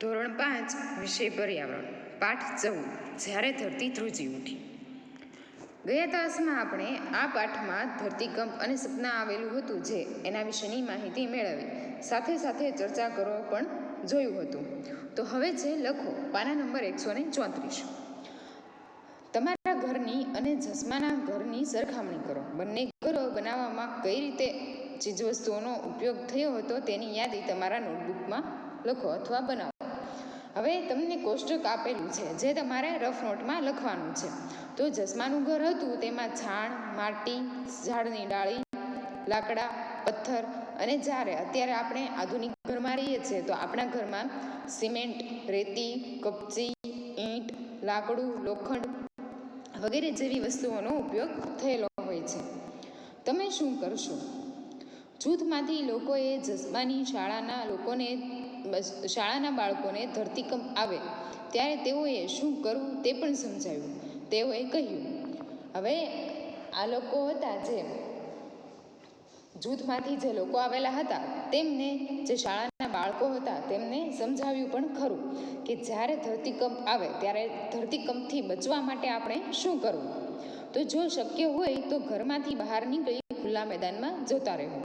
ધોરણ પાંચ, વિષય પર્યાવરણ, પાઠ ચૌદ, જ્યારે ધરતી ધ્રુજી ઉઠી. ગયા તાસમાં આપણે આ પાઠમાં ધરતીકંપ અને સપના આવેલું હતું જે એના વિશેની માહિતી મેળવી. સાથે સાથે ચર્ચા કરો પણ જોયું હતું. તો હવે જે લખો, પાના નંબર એકસો ને ચોત્રીસ. તમારા ઘરની અને જસમાના ઘરની સરખામણી કરો. બંને ઘરો બનાવવામાં કઈ રીતે ચીજવસ્તુઓનો ઉપયોગ થયો હતો તેની યાદી તમારા નોટબુકમાં લખો અથવા બનાવો. હવે તમને કોષ્ટક આપેલું છે, જે તમારે રફ નોટમાં લખવાનું છે. તો જસમાનું ઘર હતું, તેમાં છાણ, માટી, ઝાડની ડાળી, લાકડા, પથ્થર અને જ્યારે અત્યારે આપણે આધુનિક ઘરમાં રહીએ છીએ, તો આપણા ઘરમાં સિમેન્ટ, રેતી, કપચી, ઈંટ, લાકડું, લોખંડ વગેરે જેવી વસ્તુઓનો ઉપયોગ થયેલો હોય છે. તમે શું કરશો? જૂથમાંથી લોકોએ જસમાની શાળાના લોકોને શાળાના બાળકોને ધરતીકંપ આવે, ત્યારે તેઓએ શું કરવું તે પણ સમજાવ્યું. તેઓએ કહ્યું, હવે આ લોકો હતા જે જૂથમાંથી જે લોકો આવેલા હતા, તેમને જે શાળાના બાળકો હતા, તેમને સમજાવ્યું પણ ખરું કે જ્યારે ધરતીકંપ આવે, ત્યારે ધરતીકંપથી બચવા માટે આપણે શું કરવું? તો જો શક્ય હોય તો ઘરમાંથી બહાર નીકળી ખુલ્લા મેદાનમાં જતા રહેવું.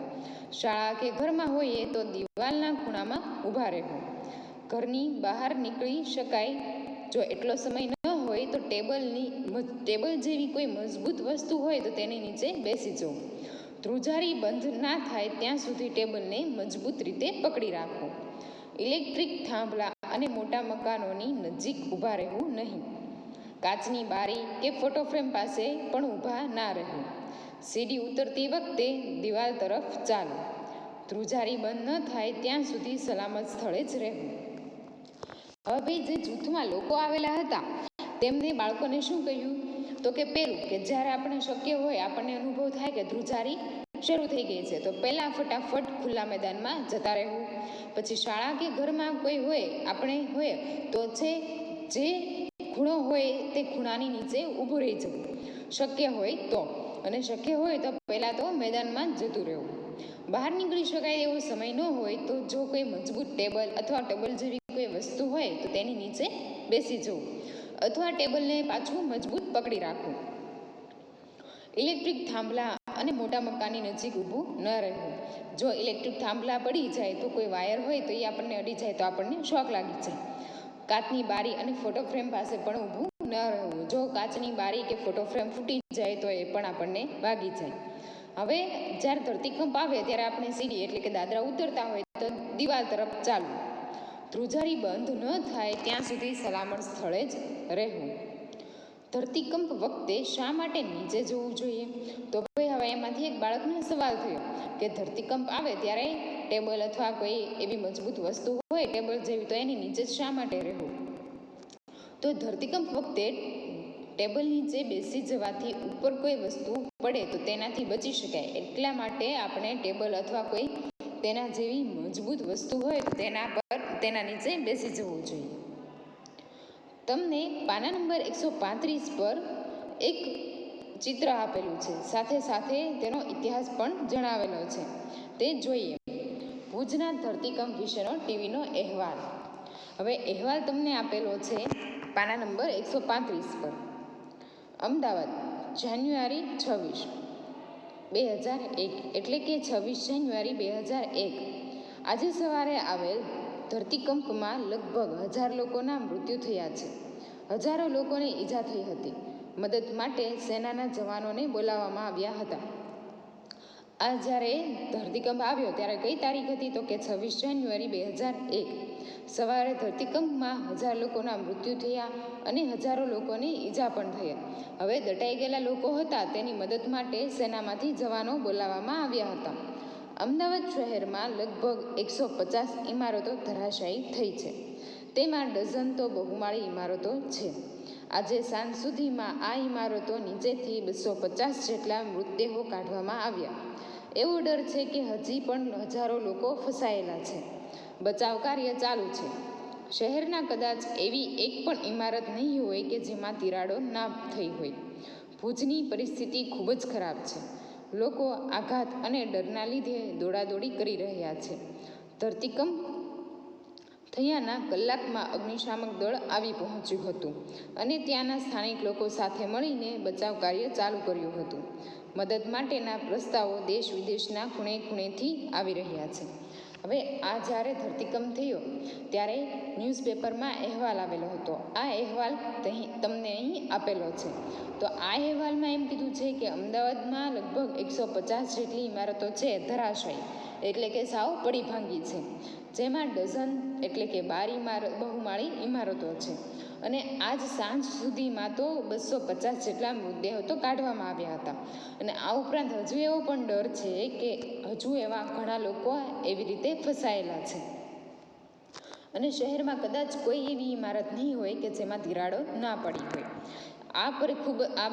શાળા કે ઘરમાં હોઈએ તો દિવાલના ખૂણામાં ઊભા રહેવું. ઘરની બહાર નીકળી શકાય. જો એટલો સમય ન હોય તો ટેબલની ટેબલ જેવી કોઈ મજબૂત વસ્તુ હોય તો તેની નીચે બેસી જવું. ધ્રુજારી બંધ ના થાય ત્યાં સુધી ટેબલને મજબૂત રીતે પકડી રાખવું. ઇલેક્ટ્રિક થાંભલા અને મોટા મકાનોની નજીક ઊભા રહેવું નહીં. કાચની બારી કે ફોટો ફ્રેમ પાસે પણ ઊભા ના રહેવું. સીડી ઉતરતી વખતે દિવાલ તરફ ચાલો ધ્રુજારી બંધ ન થાય ત્યાં સુધી સલામત સ્થળે જ રહેવું. હવે જે જૂથમાં લોકો આવેલા હતા, તેમને બાળકોને શું કહ્યું? તો કે પેલું, કે જ્યારે આપણે શક્ય હોય આપણને અનુભવ થાય કે ધ્રુજારી શરૂ થઈ ગઈ છે, તો પહેલાં ફટાફટ ખુલ્લા મેદાનમાં જતા રહેવું. પછી શાળા કે ઘરમાં કોઈ હોય, આપણે હોય, તો છે જે ખૂણો હોય તે ખૂણાની નીચે ઊભું રહી જવું. શક્ય હોય તો. અને શક્ય હોય તો પહેલાં તો મેદાનમાં જતું રહેવું. બહાર નીકળી શકાય એવો સમય ન હોય તો જો કોઈ મજબૂત ટેબલ અથવા ટેબલ જેવી કોઈ વસ્તુ હોય તો તેની નીચે બેસી જવું અથવા ટેબલને પાછું મજબૂત પકડી રાખવું. ઇલેક્ટ્રિક થાંભલા અને મોટા મકાનની નજીક ઊભું ન રહેવું. જો ઇલેક્ટ્રિક થાંભલા પડી જાય તો કોઈ વાયર હોય તો એ આપણને અડી જાય તો આપણને શોક લાગી જાય કાચની બારી અને ફોટો ફ્રેમ પાસે પણ ઊભું ન રહેવું. જો કાચની બારી કે ફોટો ફ્રેમ ફૂટી જાય તો એ પણ આપણને વાગી જાય. હવે જ્યારે ધરતીકંપ આવે ત્યારે આપણે સીડી એટલે કે દાદરા ઉતરતા હોય તો દિવાલ તરફ ચાલવું. ધ્રુજારી બંધ ન થાય ત્યાં સુધી સલામત સ્થળે જ રહેવું. ધરતીકંપ વખતે શા માટે નીચે જવું જોઈએ? તો ભાઈ, હવે એમાંથી એક બાળકને સવાલ થયો કે ધરતીકંપ આવે ત્યારે ટેબલ અથવા કોઈ એવી મજબૂત વસ્તુ હોય, ટેબલ જેવી તો એની નીચે શા માટે રહેવું? તો ધરતીકંપ વખતે ટેબલ નીચે બેસી જવાથી ઉપર કોઈ વસ્તુ પડે તો તેનાથી બચી શકાય. એટલા માટે આપણે ટેબલ અથવા કોઈ તેના જેવી મજબૂત વસ્તુ હોય તેના પર તેના નીચે બેસી જવું જોઈએ. તમને પાના નંબર એકસો પાંત્રીસ પર એક ચિત્ર આપેલું છે. સાથે સાથે તેનો ઇતિહાસ પણ જણાવેલો છે. તે જોઈએ. ભુજના ધરતીકંપ વિશેનો ટીવીનો અહેવાલ. હવે અહેવાલ તમને આપેલો છે પાના નંબર એકસો પાંત્રીસ પર. અમદાવાદ, જાન્યુઆરી છવ્વીસ. બે હજાર એક, એટલે કે છવ્વીસ જાન્યુઆરી બે હજાર એક. આજે સવારે આવેલ ધરતીકંપમાં લગભગ હજાર લોકોના મૃત્યુ થયા છે. હજારો લોકોને ઈજા થઈ હતી. મદદ માટે સેનાના જવાનોને બોલાવવામાં આવ્યા હતા. આ જ્યારે ધરતીકંપ આવ્યો ત્યારે કઈ તારીખ હતી તો કે છવ્વીસ જાન્યુઆરી બે હજાર એક. સવારે ધરતીકંપમાં હજાર લોકોના મૃત્યુ થયા અને હજારો લોકોને ઈજા પણ થયા. હવે દટાઈ ગયેલા લોકો હતા તેની મદદ માટે સેનામાંથી જવાનો બોલાવવામાં આવ્યા હતા. અમદાવાદ શહેરમાં લગભગ એકસો પચાસ ઇમારતો ધરાશાયી થઈ છે. તેમાં ડઝન તો બહુમાળી ઇમારતો છે. આજે સાંજ સુધીમાં આ ઇમારતો નીચેથી બસો પચાસ જેટલા મૃતદેહો કાઢવામાં આવ્યા. એવો ડર છે કે હજી પણ હજારો લોકો ફસાયેલા છે. બચાવ કાર્ય ચાલુ છે. શહેરના કદાચ એવી એક પણ ઇમારત નહીં હોય કે જેમાં તિરાડો ના થઈ હોય. ભુજની પરિસ્થિતિ ખૂબ જ ખરાબ છે. લોકો આઘાત અને ડરના લીધે દોડાદોડી કરી રહ્યા છે. ધરતીકંપ થયાના કલાકમાં અગ્નિશામક દળ આવી પહોંચ્યું હતું અને ત્યાંના સ્થાનિક લોકો સાથે મળીને બચાવ કાર્ય ચાલુ કર્યું હતું. મદદ માટેના પ્રસ્તાવો દેશ વિદેશના ખૂણે ખૂણેથી આવી રહ્યા છે. હવે આ જ્યારે ધરતીકંપ થયો, ત્યારે ન્યૂઝપેપરમાં અહેવાલ આવેલો હતો. આ અહેવાલ તમને અહીં આપેલો છે. તો આ અહેવાલમાં એમ કીધું છે કે અમદાવાદમાં લગભગ એકસો પચાસ જેટલી ઇમારતો છે ધરાશાયી, એટલે કે સાવ પડી ભાંગી છે. જેમાં ડઝન એટલે કે બાર ઇમારત બહુમાળી ઇમારતો છે. અને આજ સાંજ સુધીમાં તો બસો પચાસ જેટલા મૃતદેહો તો કાઢવામાં આવ્યા હતા. અને આ ઉપરાંત હજુ એવો પણ ડર છે કે હજુ એવા ઘણા લોકો એવી રીતે ફસાયેલા છે. અને શહેરમાં કદાચ કોઈ એવી ઇમારત નહીં હોય કે જેમાં તિરાડો ના પડી હોય. આ પર ખૂબ, આ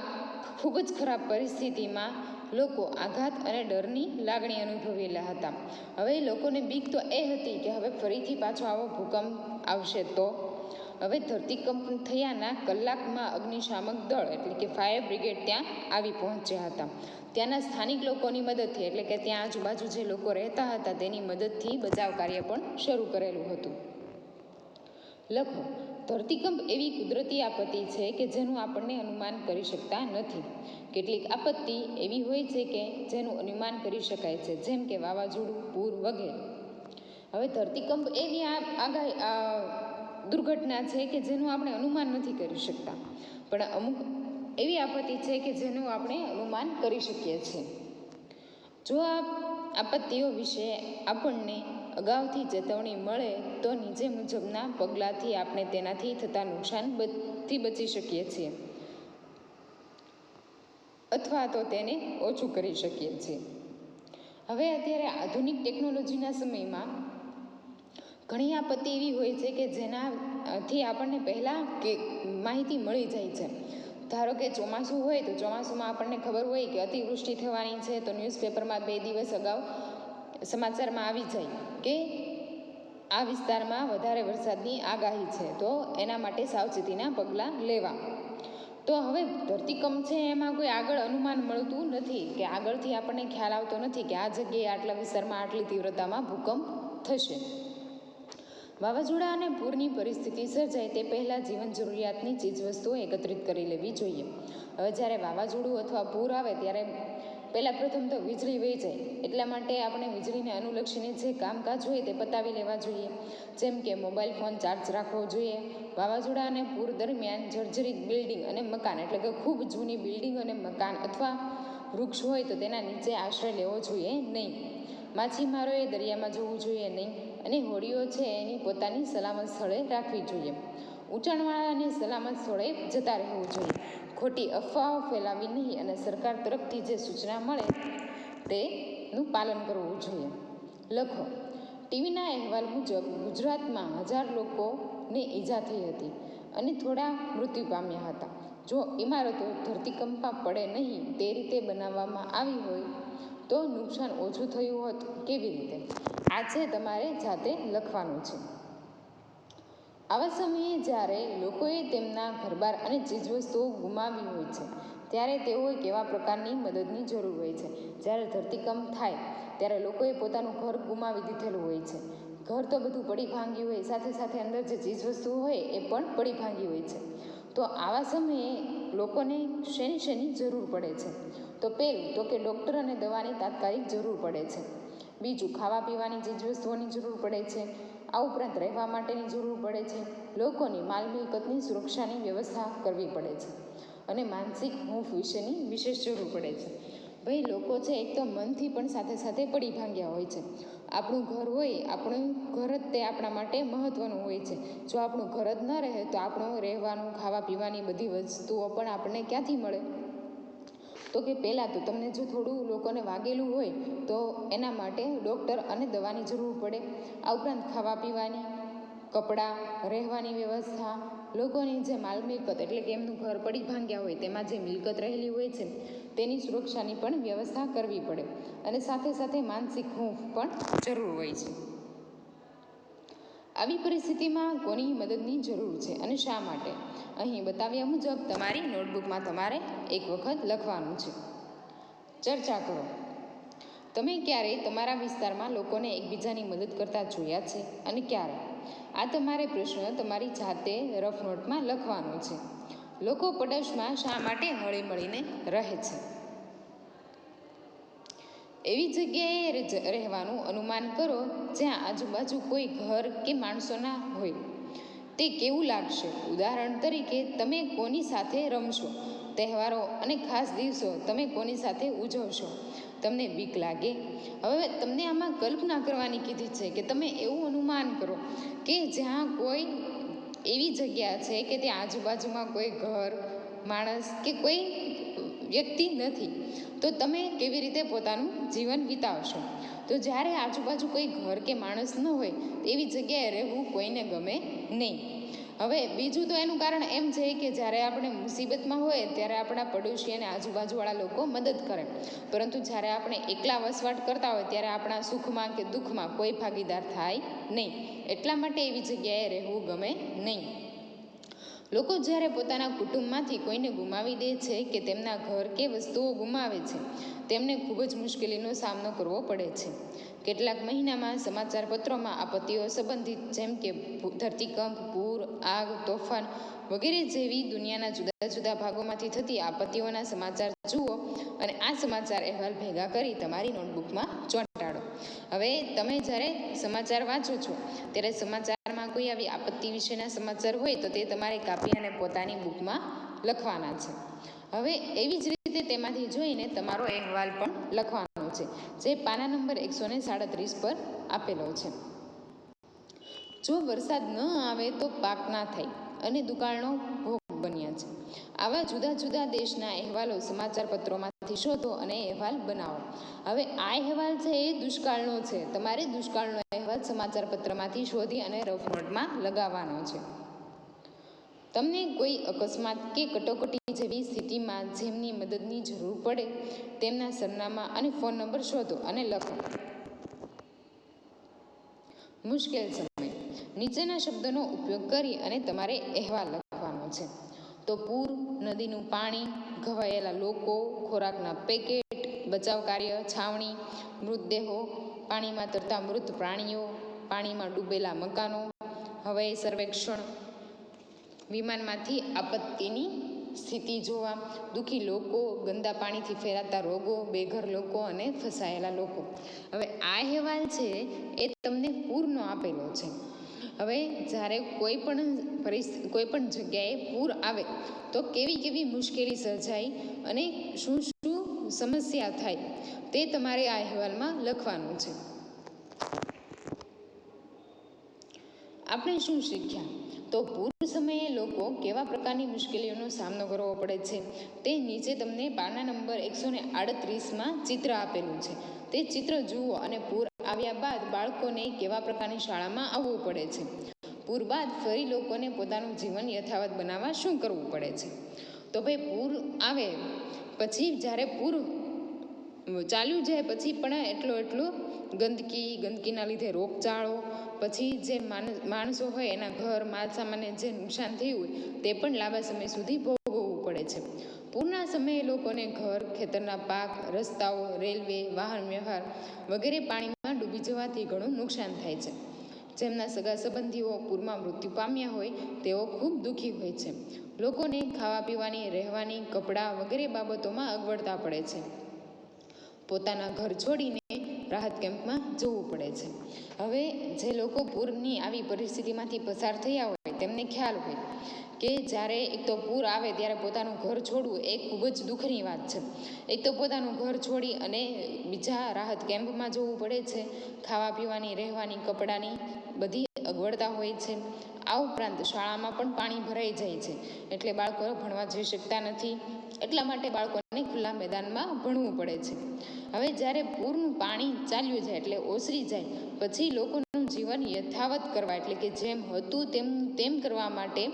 ખૂબ જ ખરાબ પરિસ્થિતિમાં લોકો આઘાત અને ડરની લાગણી અનુભવેલા હતા. હવે લોકોને બીક તો એ હતી કે હવે ફરીથી પાછો આવો ભૂકંપ આવશે તો? હવે ધરતીકંપ થયાના કલાકમાં અગ્નિશામક દળ એટલે કે ફાયર બ્રિગેડ ત્યાં આવી પહોંચ્યા હતા. ત્યાંના સ્થાનિક લોકોની મદદથી એટલે કે ત્યાં આજુબાજુ જે લોકો રહેતા હતા તેની મદદથી બચાવ કાર્ય પણ શરૂ કરેલું હતું. લખો ધરતીકંપ એવી કુદરતી આપત્તિ છે કે જેનું આપણને અનુમાન કરી શકતા નથી. કેટલીક આપત્તિ એવી હોય છે કે જેનું અનુમાન કરી શકાય છે, જેમ કે વાવાઝોડું, પૂર વગેરે. હવે ધરતીકંપ એવી આગાહી દુર્ઘટના છે કે જેનું આપણે અનુમાન નથી કરી શકતા. પણ અમુક એવી આપત્તિ છે કે જેનું આપણે અનુમાન કરી શકીએ છીએ. જો આ આપત્તિઓ વિશે આપણને અગાઉથી ચેતવણી મળે તો નીચે મુજબના પગલાંથી આપણે તેનાથી થતા નુકસાનથી બચી શકીએ છીએ. અથવા તો તેને ઓછું કરી શકીએ છીએ. હવે અત્યારે આધુનિક ટેકનોલોજીના સમયમાં ઘણી આપત્તિ એવી હોય છે કે જેનાથી આપણને પહેલાં કે માહિતી મળી જાય છે. ધારો કે ચોમાસું હોય તો ચોમાસુમાં આપણને ખબર હોય કે અતિવૃષ્ટિ થવાની છે તો ન્યૂઝપેપરમાં બે દિવસ અગાઉ સમાચારમાં આવી જાય. કે આ વિસ્તારમાં વધારે વરસાદની આગાહી છે, તો એના માટે સાવચેતીના પગલાં લેવા. તો હવે ધરતીકંપ છે, એમાં કોઈ આગળ અનુમાન મળતું નથી કે આગળથી આપણને ખ્યાલ આવતો નથી કે આ જગ્યાએ આટલા વિસ્તારમાં આટલી તીવ્રતામાં ભૂકંપ થશે. વાવાઝોડા અને પૂરની પરિસ્થિતિ સર્જાય તે પહેલાં જીવન જરૂરિયાતની ચીજવસ્તુઓ એકત્રિત કરી લેવી જોઈએ. હવે જ્યારે વાવાઝોડું અથવા પૂર આવે ત્યારે પહેલાં પ્રથમ તો વીજળી વહી જાય, એટલા માટે આપણે વીજળીને અનુલક્ષીને જે કામકાજ હોય તે પતાવી લેવા જોઈએ. જેમ કે મોબાઈલ ફોન ચાર્જ રાખવો જોઈએ, વાવાઝોડા અને પૂર દરમિયાન જર્જરિત બિલ્ડિંગ અને મકાન, એટલે કે ખૂબ જૂની બિલ્ડિંગ અને મકાન અથવા વૃક્ષ હોય તો તેના નીચે આશ્રય લેવો જોઈએ નહીં. માછીમારોએ દરિયામાં જવું જોઈએ નહીં, અને હોડીઓ છે એની પોતાની સલામત સ્થળે રાખવી જોઈએ. ઊંચાણવાળા અને સલામત સ્થળે જતા રહેવું જોઈએ. ખોટી અફવાઓ ફેલાવી નહીં અને સરકાર તરફથી જે સૂચના મળે તેનું પાલન કરવું જોઈએ. લખો, ટીવીના અહેવાલ મુજબ ગુજરાતમાં હજાર લોકોને ઈજા થઈ હતી અને થોડા મૃત્યુ પામ્યા હતા. જો ઇમારતો ધરતીકંપા પડે નહીં તે રીતે બનાવવામાં આવી હોય તો નુકસાન ઓછું થયું હોત કેવી રીતે? આજે તમારે જાતે લખવાનું છે. આવા સમયે જ્યારે લોકોએ તેમના ઘરબાર અને ચીજવસ્તુઓ ગુમાવી હોય છે, ત્યારે તેઓએ કેવા પ્રકારની મદદની જરૂર હોય છે? જ્યારે ધરતીકંપ થાય, ત્યારે લોકોએ પોતાનું ઘર ગુમાવી દીધેલું હોય છે. ઘર તો બધું પડી ભાંગ્યું હોય, સાથે સાથે અંદર જે ચીજવસ્તુઓ હોય એ પણ પડી ભાંગી હોય છે. તો આવા સમયે લોકોને શેની શેની જરૂર પડે છે? તો પહેલું તો કે ડૉક્ટર અને દવાની તાત્કાલિક જરૂર પડે છે. બીજું ખાવા પીવાની ચીજવસ્તુઓની જરૂર પડે છે. આ ઉપરાંત રહેવા માટેની જરૂર પડે છે. લોકોની માલ મિલકતની સુરક્ષાની વ્યવસ્થા કરવી પડે છે અને માનસિક હૂંફ વિશેની વિશેષ જરૂર પડે છે. ભાઈ, લોકો છે, એક તો મનથી પણ સાથે સાથે પડી ભાંગ્યા હોય છે. આપણું ઘર હોય, આપણું ઘર જ તે આપણા માટે મહત્ત્વનું હોય છે. જો આપણું ઘર જ ન રહે, તો આપણું રહેવાનું ખાવા પીવાની બધી વસ્તુઓ પણ આપણને ક્યાંથી મળે? તો કે પહેલાં તો તમને જો થોડું લોકોને વાગેલું હોય, તો એના માટે ડૉક્ટર અને દવાની જરૂર પડે. આ ઉપરાંત ખાવા પીવાની, કપડાં, રહેવાની વ્યવસ્થા, લોકોની જે માલ મિલકત એટલે કે એમનું ઘર પડી ભાંગ્યા હોય તેમાં જે મિલકત રહેલી હોય છે, તેની સુરક્ષાની પણ વ્યવસ્થા કરવી પડે. અને સાથે સાથે માનસિક હૂંફ પણ જરૂર હોય છે. આવી પરિસ્થિતિમાં કોની મદદની જરૂર છે અને શા માટે? અહીં બતાવ્યા મુજબ તમારી નોટબુકમાં તમારે એક વખત લખવાનું છે. ચર્ચા કરો. તમે ક્યારેય તમારા વિસ્તારમાં લોકોને એકબીજાની મદદ કરતા જોયા છે અને ક્યારે? આ તમારે પ્રશ્ન તમારી જાતે રફ નોટમાં લખવાનો છે. લોકો પડોશમાં શા માટે હળી મળીને રહે છે? એવી જગ્યાએ રહેવાનું અનુમાન કરો જ્યાં આજુબાજુ કોઈ ઘર કે માણસો ના હોય. તે કેવું લાગશે? ઉદાહરણ તરીકે, તમે કોની સાથે રમશો? તહેવારો અને ખાસ દિવસો તમે કોની સાથે ઉજવશો? તમને બીક લાગે? હવે તમને આમાં કલ્પના કરવાની કીધી છે કે તમે એવું અનુમાન કરો કે જ્યાં કોઈ એવી જગ્યા છે કે ત્યાં આજુબાજુમાં કોઈ ઘર, માણસ કે કોઈ વ્યક્તિ નથી. તો તમે કેવી રીતે પોતાનું જીવન વિતાવશો? તો જ્યારે આજુબાજુ કોઈ ઘર કે માણસ ન હોય એવી જગ્યાએ રહેવું કોઈને ગમે નહીં. હવે બીજું તો એનું કારણ એમ છે કે જ્યારે આપણે મુસીબતમાં હોય, ત્યારે આપણા પડોશી અને આજુબાજુવાળા લોકો મદદ કરે. પરંતુ જ્યારે આપણે એકલા વસવાટ કરતા હોય, ત્યારે આપણા સુખમાં કે દુઃખમાં કોઈ ભાગીદાર થાય નહીં. એટલા માટે એવી જગ્યાએ રહેવું ગમે નહીં. લોકો જ્યારે પોતાના કુટુંબમાંથી કોઈને ગુમાવી દે છે કે તેમના ઘર કે વસ્તુઓ ગુમાવે છે, તેમને ખૂબ જ મુશ્કેલીનો સામનો કરવો પડે છે. કેટલાક મહિનામાં સમાચાર પત્રોમાં આપત્તિઓ સંબંધિત જેમ કે ધરતીકંપ, પૂર, આગ, તોફાન વગેરે જેવી દુનિયાના જુદા જુદા ભાગોમાંથી થતી આપત્તિઓના સમાચાર જુઓ અને આ સમાચાર અહેવાલ ભેગા કરી તમારી નોટબુકમાં ચોંટાડો. હવે તમે જ્યારે સમાચાર વાંચો છો, ત્યારે સમાચારમાં કોઈ આવી આપત્તિ વિશેના સમાચાર હોય તો તે તમારે કાપી અને પોતાની બુકમાં લખવાના છે. હવે એવી જ રીતે તેમાંથી જોઈને તમારો અહેવાલ પણ લખવાનો છે, જે પાના નંબર એકસો ને સાડત્રીસ પર આપેલો છે. જો વરસાદ ન આવે તો પાક ના થાય અને દુકાળનો ભોગ બન્યા છે. આવા જુદા જુદા દેશના અહેવાલો સમાચાર પત્રોમાંથી શોધો અને અહેવાલ બનાવો. હવે આ અહેવાલ છે એ દુષ્કાળનો છે. તમારે દુષ્કાળનો અહેવાલ સમાચારપત્રમાંથી શોધી અને રફ લગાવવાનો છે. તમને કોઈ અકસ્માત કે કટોકટી જેવી સ્થિતિમાં જેમની મદદની જરૂર પડે, તેમના સરનામા અને ફોન નંબર શોધો અને લખો. મુશ્કેલ સમય. નીચેના શબ્દોનો ઉપયોગ કરી અને તમારે અહેવાલ લખવાનો છે. તો પૂર, નદીનું પાણી, ઘવાયેલા લોકો, ખોરાકના પેકેટ, બચાવ કાર્ય, છાવણી, મૃતદેહો પાણીમાં તરતા મૃત પ્રાણીઓ, પાણીમાં ડૂબેલા મકાનો હવાઈ સર્વેક્ષણ વિમાનમાંથી આપત્તિની સ્થિતિ જોવા દુઃખી લોકો, ગંદા પાણીથી ફેરાતા રોગો, બેઘર લોકો અને ફસાયેલા લોકો. હવે આ અહેવાલ છે એ તમને પૂરનો આપેલો છે. હવે જ્યારે કોઈ પણ પરિસ્થિતિ કોઈ પણ જગ્યાએ પૂર આવે તો કેવી કેવી મુશ્કેલી સર્જાય અને શું શું સમસ્યા થાય, તે તમારે આ અહેવાલમાં લખવાનું છે. આપણે શું શીખ્યા? તો પૂર સમયે લોકો કેવા પ્રકારની મુશ્કેલીઓનો સામનો કરવો પડે છે? તે નીચે તમને પાના નંબર એકસો ને આડત્રીસમાં ચિત્ર આપેલું છે. તે ચિત્ર જુઓ અને પૂર આવ્યા બાદ બાળકોને કેવા પ્રકારની શાળામાં આવવું પડે છે? પૂર બાદ ફરી લોકોને પોતાનું જીવન યથાવત બનાવવા શું કરવું પડે છે? તો ભાઈ પૂર આવે. પછી જ્યારે પૂર ચાલ્યું જાય, પછી પણ એટલો એટલો ગંદકી, ગંદકીના લીધે રોગચાળો, પછી જે માણ- માણસો હોય એના ઘર માલ સામાનને જે નુકસાન થયું હોય, તે પણ લાંબા સમય સુધી ભોગવવું પડે છે. પૂરના સમયે લોકોને ઘર, ખેતરના પાક, રસ્તાઓ, રેલવે, વાહન વ્યવહાર વગેરે પાણીમાં ડૂબી જવાથી ઘણું નુકસાન થાય છે. જેમના સગા સંબંધીઓ પૂરમાં મૃત્યુ પામ્યા હોય, તેઓ ખૂબ દુઃખી હોય છે. લોકોને ખાવા પીવાની, રહેવાની, કપડાં વગેરે બાબતોમાં અગવડતા પડે છે. પોતાના ઘર છોડીને રાહત કેમ્પમાં જવું પડે છે. હવે જે લોકો પૂરની આવી પરિસ્થિતિમાંથી પસાર થયા હોય, તેમને ખ્યાલ હોય કે જ્યારે એક તો પૂર આવે ત્યારે પોતાનું ઘર છોડવું એ ખૂબ જ દુઃખની વાત છે. એક તો પોતાનું ઘર છોડી અને બીજા રાહત કેમ્પમાં જવું પડે છે. ખાવા પીવાની, રહેવાની, કપડાની બધી અગવડતા હોય છે. આ ઉપરાંત શાળામાં પણ પાણી ભરાઈ જાય છે. એટલે બાળકો ભણવા જઈ શકતા નથી. એટલા માટે બાળકોને ખુલ્લા મેદાનમાં ભણવું પડે છે. હવે જ્યારે પૂરનું પાણી ચાલ્યું જાય એટલે ઓસરી જાય, પછી લોકોનું જીવન યથાવત કરવા એટલે કે જેમ હતું તેમ તેમ કરવા માટે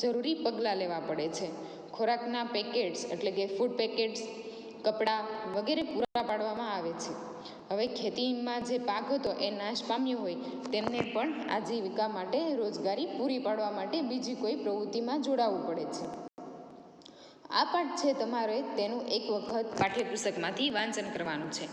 જરૂરી પગલાં લેવા પડે છે. ખોરાકના પેકેટ્સ એટલે કે ફૂડ પેકેટ્સ કપડાં વગેરે પૂરા પાડવામાં આવે છે. હવે ખેતીમાં જે પાક હતો એ નાશ પામ્યો હોય તેમને પણ આજીવિકા માટે રોજગારી પૂરી પાડવા માટે બીજી કોઈ પ્રવૃત્તિમાં જોડાવવું પડે છે. આ પાઠ છે તમારે તેનું એક વખત પાઠ્યપુસ્તકમાંથી વાંચન કરવાનું છે.